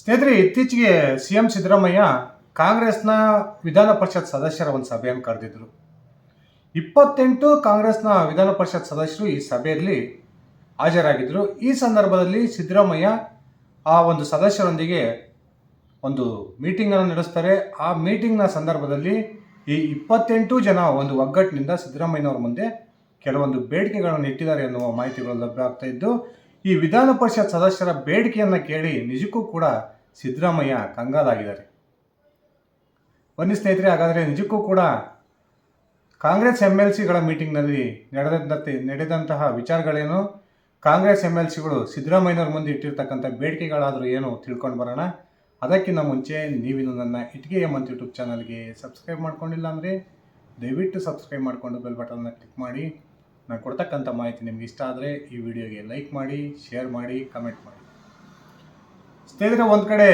ಸ್ನೇಹಿತರೆ, ಇತ್ತೀಚೆಗೆ C M Siddaramaiah ಕಾಂಗ್ರೆಸ್ನ ವಿಧಾನ ಪರಿಷತ್ ಸದಸ್ಯರ ಒಂದು ಸಭೆಯನ್ನು ಕರೆದಿದ್ದರು ಇಪ್ಪತ್ತೆಂಟು ಕಾಂಗ್ರೆಸ್ನ ವಿಧಾನ ಪರಿಷತ್ ಸದಸ್ಯರು ಈ ಸಭೆಯಲ್ಲಿ ಹಾಜರಾಗಿದ್ದರು ಈ ಸಂದರ್ಭದಲ್ಲಿ ಸಿದ್ದರಾಮಯ್ಯ ಆ ಒಂದು ಸದಸ್ಯರೊಂದಿಗೆ ಒಂದು ಮೀಟಿಂಗನ್ನು ನಡೆಸ್ತಾರೆ. ಆ ಮೀಟಿಂಗ್ನ ಸಂದರ್ಭದಲ್ಲಿ ಈ ಇಪ್ಪತ್ತೆಂಟು ಜನ ಒಂದು ಒಗ್ಗಟ್ಟಿನಿಂದ ಸಿದ್ದರಾಮಯ್ಯನವರ ಮುಂದೆ ಕೆಲವೊಂದು ಬೇಡಿಕೆಗಳನ್ನು ಇಟ್ಟಿದ್ದಾರೆ ಎನ್ನುವ ಮಾಹಿತಿಗಳು ಲಭ್ಯ ಆಗ್ತಾ ಇದ್ದು ಈ ವಿಧಾನ ಪರಿಷತ್ ಸದಸ್ಯರ ಬೇಡಿಕೆಯನ್ನು ಕೇಳಿ ನಿಜಕ್ಕೂ ಕೂಡ ಸಿದ್ದರಾಮಯ್ಯ ಕಂಗಾಲಾಗಿದ್ದಾರೆ. ಬನ್ನಿ ಸ್ನೇಹಿತರೆ, ಹಾಗಾದರೆ ನಿಜಕ್ಕೂ ಕೂಡ ಕಾಂಗ್ರೆಸ್ ಎಂ ಎಲ್ ಸಿಗಳ ಮೀಟಿಂಗ್ನಲ್ಲಿ ನಡೆದಂತೆ ನಡೆದಂತಹ ವಿಚಾರಗಳೇನು? ಕಾಂಗ್ರೆಸ್ ಎಂ ಎಲ್ ಸಿಗಳು ಸಿದ್ದರಾಮಯ್ಯನವ್ರ ಮುಂದೆ ಇಟ್ಟಿರ್ತಕ್ಕಂಥ ಬೇಡಿಕೆಗಳಾದರೂ ಏನು ತಿಳ್ಕೊಂಡು ಬರೋಣ. ಅದಕ್ಕಿಂತ ಮುಂಚೆ ನೀವಿನ್ನು ನನ್ನ ಇಟ್ಗೆ ಎಂ ಅಂತ ಯೂಟ್ಯೂಬ್ ಚಾನಲ್ಗೆ ಸಬ್ಸ್ಕ್ರೈಬ್ ಮಾಡ್ಕೊಂಡಿಲ್ಲ ಅಂದರೆ ದಯವಿಟ್ಟು ಸಬ್ಸ್ಕ್ರೈಬ್ ಮಾಡಿಕೊಂಡು ಬೆಲ್ ಬಟನ್ನ ಕ್ಲಿಕ್ ಮಾಡಿ. ನಾನು ಕೊಡ್ತಕ್ಕಂಥ ಮಾಹಿತಿ ನಿಮ್ಗೆ ಇಷ್ಟ ಆದರೆ ಈ ವಿಡಿಯೋಗೆ ಲೈಕ್ ಮಾಡಿ ಶೇರ್ ಮಾಡಿ ಕಮೆಂಟ್ ಮಾಡಿ. ಸ್ನೇಹಿತರೆ, ಒಂದು ಕಡೆ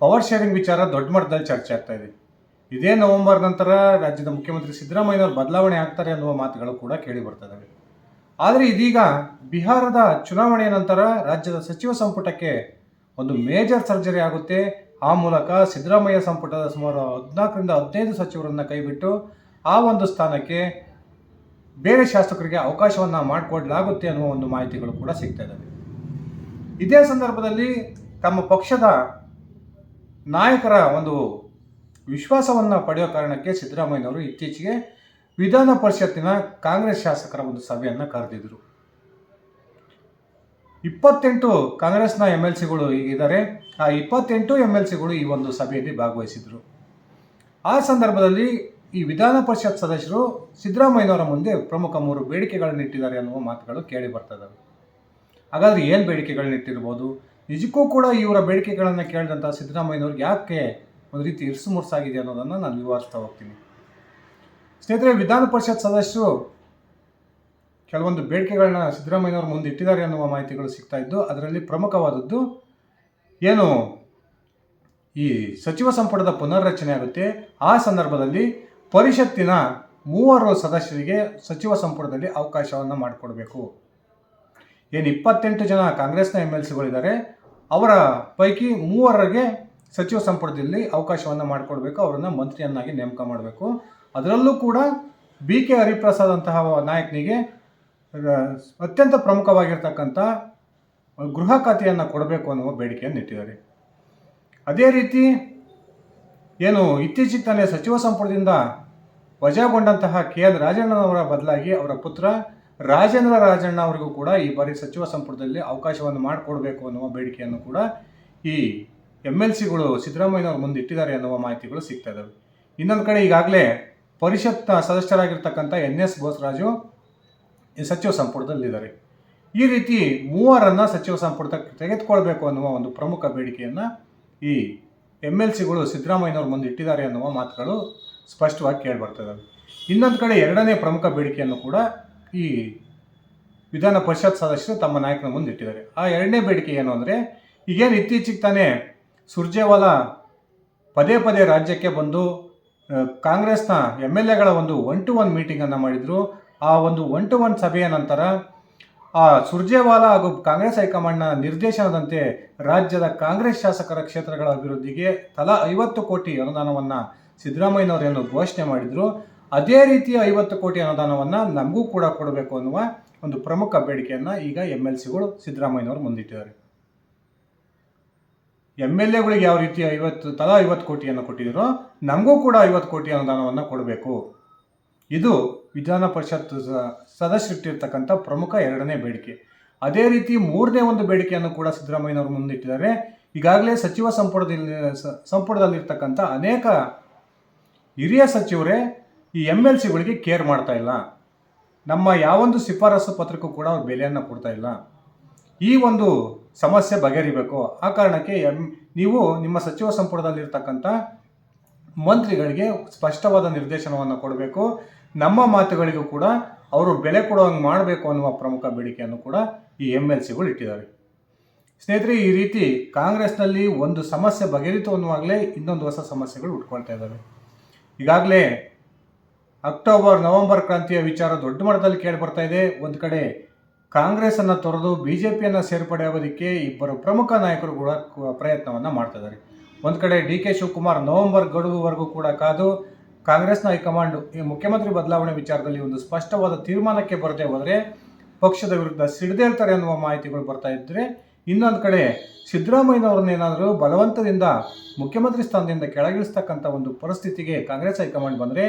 ಪವರ್ ಶೇರಿಂಗ್ ವಿಚಾರ ದೊಡ್ಡ ಮಟ್ಟದಲ್ಲಿ ಚರ್ಚೆ ಆಗ್ತಾ ಇದೆ. ಇದೇ ನವೆಂಬರ್ ನಂತರ ರಾಜ್ಯದ ಮುಖ್ಯಮಂತ್ರಿ ಸಿದ್ದರಾಮಯ್ಯನವರು ಬದಲಾವಣೆ ಆಗ್ತಾರೆ ಅನ್ನುವ ಮಾತುಗಳು ಕೂಡ ಕೇಳಿ ಇದ್ದಾವೆ ಆದರೆ ಇದೀಗ ಬಿಹಾರದ ಚುನಾವಣೆಯ ನಂತರ ರಾಜ್ಯದ ಸಚಿವ ಸಂಪುಟಕ್ಕೆ ಒಂದು ಮೇಜರ್ ಸರ್ಜರಿ ಆಗುತ್ತೆ. ಆ ಮೂಲಕ ಸಿದ್ದರಾಮಯ್ಯ ಸಂಪುಟದ ಸುಮಾರು ಹದಿನಾಲ್ಕರಿಂದ ಹದಿನೈದು ಸಚಿವರನ್ನು ಕೈಬಿಟ್ಟು ಆ ಒಂದು ಸ್ಥಾನಕ್ಕೆ ಬೇರೆ ಶಾಸಕರಿಗೆ ಅವಕಾಶವನ್ನು ಮಾಡಿಕೊಡಲಾಗುತ್ತೆ ಅನ್ನುವ ಒಂದು ಮಾಹಿತಿಗಳು ಕೂಡ ಸಿಗ್ತಾ ಇದ್ದಾವೆ. ಇದೇ ಸಂದರ್ಭದಲ್ಲಿ ತಮ್ಮ ಪಕ್ಷದ ನಾಯಕರ ಒಂದು ವಿಶ್ವಾಸವನ್ನು ಪಡೆಯೋ ಕಾರಣಕ್ಕೆ ಸಿದ್ದರಾಮಯ್ಯನವರು ಇತ್ತೀಚೆಗೆ ವಿಧಾನ ಪರಿಷತ್ತಿನ ಕಾಂಗ್ರೆಸ್ ಶಾಸಕರ ಒಂದು ಸಭೆಯನ್ನು ಕರೆದಿದ್ದರು ಇಪ್ಪತ್ತೆಂಟು ಕಾಂಗ್ರೆಸ್ನ ಎಂ ಎಲ್ ಸಿಗಳು ಈಗಿದ್ದಾರೆ ಆ ಇಪ್ಪತ್ತೆಂಟು ಎಂ ಎಲ್ ಸಿಗಳು ಈ ಒಂದು ಸಭೆಯಲ್ಲಿ ಭಾಗವಹಿಸಿದರು. ಆ ಸಂದರ್ಭದಲ್ಲಿ ಈ ವಿಧಾನ ಪರಿಷತ್ ಸದಸ್ಯರು ಸಿದ್ದರಾಮಯ್ಯನವರ ಮುಂದೆ ಪ್ರಮುಖ ಮೂರು ಬೇಡಿಕೆಗಳನ್ನು ಇಟ್ಟಿದ್ದಾರೆ ಅನ್ನುವ ಮಾತುಗಳು ಕೇಳಿ ಬರ್ತದವೆ ಹಾಗಾದ್ರೆ ಏನು ಬೇಡಿಕೆಗಳನ್ನ ಇಟ್ಟಿರ್ಬೋದು? ನಿಜಕ್ಕೂ ಕೂಡ ಇವರ ಬೇಡಿಕೆಗಳನ್ನು ಕೇಳಿದಂಥ ಸಿದ್ದರಾಮಯ್ಯನವ್ರಿಗೆ ಯಾಕೆ ಒಂದು ರೀತಿ ಇರ್ಸು ಮುರ್ಸಾಗಿದೆ ಅನ್ನೋದನ್ನು ನಾನು ವಿವರಿಸ್ತಾ ಹೋಗ್ತೀನಿ. ಸ್ನೇಹಿತರೆ, ವಿಧಾನ ಪರಿಷತ್ ಸದಸ್ಯರು ಕೆಲವೊಂದು ಬೇಡಿಕೆಗಳನ್ನ ಸಿದ್ದರಾಮಯ್ಯನವ್ರ ಮುಂದೆ ಇಟ್ಟಿದ್ದಾರೆ ಅನ್ನುವ ಮಾಹಿತಿಗಳು ಸಿಗ್ತಾ ಇದ್ದು, ಅದರಲ್ಲಿ ಪ್ರಮುಖವಾದದ್ದು ಏನು? ಈ ಸಚಿವ ಸಂಪುಟದ ಪುನರ್ರಚನೆ ಆಗುತ್ತೆ. ಆ ಸಂದರ್ಭದಲ್ಲಿ ಪರಿಷತ್ತಿನ ಮೂವರು ಸದಸ್ಯರಿಗೆ ಸಚಿವ ಸಂಪುಟದಲ್ಲಿ ಅವಕಾಶವನ್ನು ಮಾಡಿಕೊಡ್ಬೇಕು. ಏನು ಇಪ್ಪತ್ತೆಂಟು ಜನ ಕಾಂಗ್ರೆಸ್ನ ಎಂ ಎಲ್ ಸಿಗಳಿದ್ದಾರೆ, ಅವರ ಪೈಕಿ ಮೂವರಿಗೆ ಸಚಿವ ಸಂಪುಟದಲ್ಲಿ ಅವಕಾಶವನ್ನು ಮಾಡಿಕೊಡ್ಬೇಕು, ಅವರನ್ನು ಮಂತ್ರಿಯನ್ನಾಗಿ ನೇಮಕ ಮಾಡಬೇಕು. ಅದರಲ್ಲೂ ಕೂಡ ಬಿ ಕೆ ಹರಿಪ್ರಸಾದ್ ಅಂತಹ ನಾಯಕನಿಗೆ ಅತ್ಯಂತ ಪ್ರಮುಖವಾಗಿರ್ತಕ್ಕಂಥ ಗೃಹ ಖಾತೆಯನ್ನು ಕೊಡಬೇಕು ಅನ್ನುವ ಬೇಡಿಕೆಯನ್ನು ಇಟ್ಟಿದ್ದಾರೆ. ಅದೇ ರೀತಿ ಏನು ಇತ್ತೀಚೆಗೆ ತಾನೇ ಸಚಿವ ಸಂಪುಟದಿಂದ ವಜಾಗೊಂಡಂತಹ ಕೆ ಎಲ್ ರಾಜಣ್ಣನವರ ಬದಲಾಗಿ ಅವರ ಪುತ್ರ ರಾಜೇಂದ್ರ ರಾಜಣ್ಣ ಅವರಿಗೂ ಕೂಡ ಈ ಬಾರಿ ಸಚಿವ ಸಂಪುಟದಲ್ಲಿ ಅವಕಾಶವನ್ನು ಮಾಡಿಕೊಡ್ಬೇಕು ಅನ್ನುವ ಬೇಡಿಕೆಯನ್ನು ಕೂಡ ಈ ಎಂ ಎಲ್ ಸಿಗಳು ಸಿದ್ದರಾಮಯ್ಯನವ್ರ ಮುಂದೆ ಇಟ್ಟಿದ್ದಾರೆ ಅನ್ನುವ ಮಾಹಿತಿಗಳು ಸಿಗ್ತಾ ಇದ್ದಾವೆ ಇನ್ನೊಂದು ಕಡೆ ಈಗಾಗಲೇ ಪರಿಷತ್ ಸದಸ್ಯರಾಗಿರ್ತಕ್ಕಂಥ ಎನ್ ಎಸ್ ಬೋಸರಾಜು ಸಚಿವ ಸಂಪುಟದಲ್ಲಿದ್ದಾರೆ. ಈ ರೀತಿ ಮೂವರನ್ನು ಸಚಿವ ಸಂಪುಟಕ್ಕೆ ತೆಗೆದುಕೊಳ್ಬೇಕು ಅನ್ನುವ ಒಂದು ಪ್ರಮುಖ ಬೇಡಿಕೆಯನ್ನು ಈ ಎಂ ಎಲ್ ಸಿಗಳು ಸಿದ್ದರಾಮಯ್ಯನವ್ರ ಮುಂದೆ ಇಟ್ಟಿದ್ದಾರೆ ಅನ್ನುವ ಮಾತುಗಳು ಸ್ಪಷ್ಟವಾಗಿ ಕೇಳ್ಬರ್ತದೆ. ಇನ್ನೊಂದು ಕಡೆ ಎರಡನೇ ಪ್ರಮುಖ ಬೇಡಿಕೆಯನ್ನು ಕೂಡ ಈ ವಿಧಾನ ಪರಿಷತ್ ಸದಸ್ಯರು ತಮ್ಮ ನಾಯಕನ ಮುಂದೆ ಇಟ್ಟಿದ್ದಾರೆ. ಆ ಎರಡನೇ ಬೇಡಿಕೆ ಏನು ಅಂದರೆ, ಈಗೇನು ಇತ್ತೀಚೆಗೆ ತಾನೇ ಸುರ್ಜೇವಾಲ ಪದೇ ಪದೇ ರಾಜ್ಯಕ್ಕೆ ಬಂದು ಕಾಂಗ್ರೆಸ್ನ ಎಂ ಎಲ್ ಎಗಳ ಒಂದು ಒನ್ ಟು ಒನ್ ಮೀಟಿಂಗನ್ನು ಮಾಡಿದರು. ಆ ಒಂದು ಒನ್ ಟು ಒನ್ ಸಭೆಯ ನಂತರ ಆ ಸುರ್ಜೇವಾಲಾ ಹಾಗೂ ಕಾಂಗ್ರೆಸ್ ಹೈಕಮಾಂಡ್ನ ನಿರ್ದೇಶನದಂತೆ ರಾಜ್ಯದ ಕಾಂಗ್ರೆಸ್ ಶಾಸಕರ ಕ್ಷೇತ್ರಗಳ ಅಭಿವೃದ್ಧಿಗೆ ತಲಾ ಐವತ್ತು ಕೋಟಿ ಅನುದಾನವನ್ನು ಏನು ಘೋಷಣೆ ಮಾಡಿದರು. ಅದೇ ರೀತಿಯ ಐವತ್ತು ಕೋಟಿ ಅನುದಾನವನ್ನು ನಮಗೂ ಕೂಡ ಕೊಡಬೇಕು ಅನ್ನುವ ಒಂದು ಪ್ರಮುಖ ಬೇಡಿಕೆಯನ್ನು ಈಗ ಎಂ ಎಲ್ ಸಿಗಳು ಸಿದ್ದರಾಮಯ್ಯನವರು ಮುಂದಿಟ್ಟಿದ್ದಾರೆ. ಎಂ ಎಲ್ ಎಗಳಿಗೆ ಯಾವ ರೀತಿ ಐವತ್ತು, ತಲಾ ಐವತ್ತು ಕೋಟಿಯನ್ನು ಕೊಟ್ಟಿದ್ರು, ನಮಗೂ ಕೂಡ ಐವತ್ತು ಕೋಟಿ ಅನುದಾನವನ್ನು ಕೊಡಬೇಕು. ಇದು ವಿಧಾನ ಪರಿಷತ್ ಸದಸ್ಯರಿಟ್ಟಿರ್ತಕ್ಕಂಥ ಪ್ರಮುಖ ಎರಡನೇ ಬೇಡಿಕೆ. ಅದೇ ರೀತಿ ಮೂರನೇ ಒಂದು ಬೇಡಿಕೆಯನ್ನು ಕೂಡ ಸಿದ್ದರಾಮಯ್ಯನವರು ಮುಂದಿಟ್ಟಿದ್ದಾರೆ. ಈಗಾಗಲೇ ಸಚಿವ ಸಂಪುಟದಲ್ಲಿ ಸಂಪುಟದಲ್ಲಿರ್ತಕ್ಕಂಥ ಅನೇಕ ಹಿರಿಯ ಸಚಿವರೇ ಈ ಎಂ ಎಲ್ ಸಿಗಳಿಗೆ ಕೇರ್ ಮಾಡ್ತಾ ಇಲ್ಲ. ನಮ್ಮ ಯಾವೊಂದು ಶಿಫಾರಸು ಪತ್ರಕ್ಕೂ ಕೂಡ ಅವ್ರು ಬೆಲೆಯನ್ನು ಕೊಡ್ತಾ ಇಲ್ಲ. ಈ ಒಂದು ಸಮಸ್ಯೆ ಬಗೆಹರಿಬೇಕು. ಆ ಕಾರಣಕ್ಕೆ ಎಂ, ನೀವು ನಿಮ್ಮ ಸಚಿವ ಸಂಪುಟದಲ್ಲಿರ್ತಕ್ಕಂಥ ಮಂತ್ರಿಗಳಿಗೆ ಸ್ಪಷ್ಟವಾದ ನಿರ್ದೇಶನವನ್ನು ಕೊಡಬೇಕು. ನಮ್ಮ ಮಾತುಗಳಿಗೂ ಕೂಡ ಅವರು ಬೆಲೆ ಕೊಡುವಂಗೆ ಮಾಡಬೇಕು ಅನ್ನುವ ಪ್ರಮುಖ ಬೇಡಿಕೆಯನ್ನು ಕೂಡ ಈ ಎಂ ಎಲ್ ಸಿಗಳು ಇಟ್ಟಿದ್ದಾರೆ. ಸ್ನೇಹಿತರೆ, ಈ ರೀತಿ ಕಾಂಗ್ರೆಸ್ನಲ್ಲಿ ಒಂದು ಸಮಸ್ಯೆ ಬಗೆಹರಿತು ಅನ್ನುವಾಗಲೇ ಇನ್ನೊಂದು ಹೊಸ ಸಮಸ್ಯೆಗಳು ಉಟ್ಕೊಳ್ತಾ ಇದ್ದಾವೆ. ಈಗಾಗಲೇ ಅಕ್ಟೋಬರ್, ನವೆಂಬರ್ ಕ್ರಾಂತಿಯ ವಿಚಾರ ದೊಡ್ಡ ಮಟ್ಟದಲ್ಲಿ ಕೇಳಿ ಬರ್ತಾ ಇದೆ. ಒಂದು ಕಡೆ ಕಾಂಗ್ರೆಸ್ಸನ್ನು ತೊರೆದು ಬಿ ಜೆ ಪಿಯನ್ನು ಸೇರ್ಪಡೆ ಆಗೋದಕ್ಕೆ ಇಬ್ಬರು ಪ್ರಮುಖ ನಾಯಕರು ಕೂಡ ಪ್ರಯತ್ನವನ್ನು ಪ್ರಯತ್ನವನ್ನು ಮಾಡ್ತಿದ್ದಾರೆ ಒಂದು ಕಡೆ ಡಿ ಕೆ ಶಿವಕುಮಾರ್ ನವೆಂಬರ್ ಗಡುವವರೆಗೂ ಕೂಡ ಕಾದು ಕಾಂಗ್ರೆಸ್ನ ಹೈಕಮಾಂಡ್ ಈ ಮುಖ್ಯಮಂತ್ರಿ ಬದಲಾವಣೆ ವಿಚಾರದಲ್ಲಿ ಒಂದು ಸ್ಪಷ್ಟವಾದ ತೀರ್ಮಾನಕ್ಕೆ ಬರದೆ ಹೋದರೆ ಪಕ್ಷದ ವಿರುದ್ಧ ಸಿಡಿದೇಳ್ತಾರೆ ಅನ್ನುವ ಮಾಹಿತಿಗಳು ಬರ್ತಾ ಇದ್ದರೆ ಇನ್ನೊಂದು ಕಡೆ ಸಿದ್ದರಾಮಯ್ಯನವ್ರನ್ನೇನಾದರೂ ಬಲವಂತದಿಂದ ಮುಖ್ಯಮಂತ್ರಿ ಸ್ಥಾನದಿಂದ ಕೆಳಗಿಳಿಸ್ತಕ್ಕಂಥ ಒಂದು ಪರಿಸ್ಥಿತಿಗೆ ಕಾಂಗ್ರೆಸ್ ಹೈಕಮಾಂಡ್ ಬಂದರೆ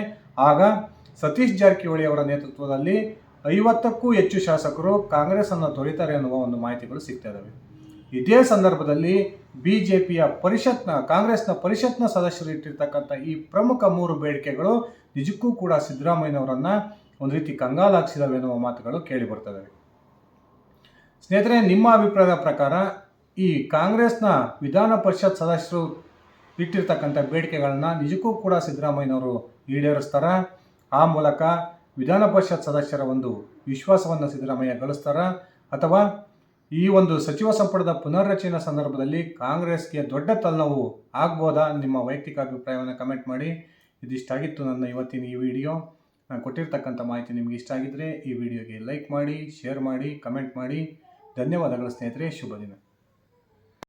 ಆಗ ಸತೀಶ್ ಜಾರಕಿಹೊಳಿ ಅವರ ನೇತೃತ್ವದಲ್ಲಿ ಐವತ್ತಕ್ಕೂ ಹೆಚ್ಚು ಶಾಸಕರು ಕಾಂಗ್ರೆಸ್ ಅನ್ನು ತೊರೀತಾರೆ ಅನ್ನುವ ಒಂದು ಮಾಹಿತಿಗಳು ಸಿಗ್ತಾ ಇದ್ದಾವೆ. ಇದೇ ಸಂದರ್ಭದಲ್ಲಿ ಬಿ ಜೆ ಪಿಯ ಪರಿಷತ್ನ, ಕಾಂಗ್ರೆಸ್ನ ಪರಿಷತ್ನ ಸದಸ್ಯರು ಇಟ್ಟಿರ್ತಕ್ಕಂಥ ಈ ಪ್ರಮುಖ ಮೂರು ಬೇಡಿಕೆಗಳು ನಿಜಕ್ಕೂ ಕೂಡ ಸಿದ್ದರಾಮಯ್ಯನವರನ್ನ ಒಂದು ರೀತಿ ಕಂಗಾಲಾಗಿಸಿದವೆ ಎನ್ನುವ ಮಾತುಗಳು ಕೇಳಿ ಬರ್ತವೆ. ಸ್ನೇಹಿತರೆ, ನಿಮ್ಮ ಅಭಿಪ್ರಾಯದ ಪ್ರಕಾರ ಈ ಕಾಂಗ್ರೆಸ್ನ ವಿಧಾನ ಪರಿಷತ್ ಸದಸ್ಯರು ಇಟ್ಟಿರ್ತಕ್ಕಂಥ ಬೇಡಿಕೆಗಳನ್ನ ನಿಜಕ್ಕೂ ಕೂಡ ಸಿದ್ದರಾಮಯ್ಯನವರು ಈಡೇರಿಸ್ತಾರ? ಆ ಮೂಲಕ ವಿಧಾನ ಪರಿಷತ್ ಸದಸ್ಯರ ಒಂದು ವಿಶ್ವಾಸವನ್ನು ಸಿದ್ದರಾಮಯ್ಯ ಗಳಿಸ್ತಾರ ಅಥವಾ ಈ ಒಂದು ಸಚಿವ ಸಂಪುಟದ ಪುನರ್ರಚನೆ ಸಂದರ್ಭದಲ್ಲಿ ಕಾಂಗ್ರೆಸ್ಗೆ ದೊಡ್ಡ ತಲೆನೋವು ಆಗ್ಬೋದಾ ನಿಮ್ಮ ವೈಯಕ್ತಿಕ ಅಭಿಪ್ರಾಯವನ್ನು ಕಮೆಂಟ್ ಮಾಡಿ. ಇದಿಷ್ಟಾಗಿತ್ತು ನನ್ನ ಇವತ್ತಿನ ಈ ವಿಡಿಯೋ ನಾನು ಕೊಟ್ಟಿರ್ತಕ್ಕಂಥ ಮಾಹಿತಿ ನಿಮಗೆ ಇಷ್ಟ ಆಗಿದ್ದರೆ ಈ ವಿಡಿಯೋಗೆ ಲೈಕ್ ಮಾಡಿ ಶೇರ್ ಮಾಡಿ ಕಮೆಂಟ್ ಮಾಡಿ. ಧನ್ಯವಾದಗಳು ಸ್ನೇಹಿತರೆ, ಶುಭ ದಿನ.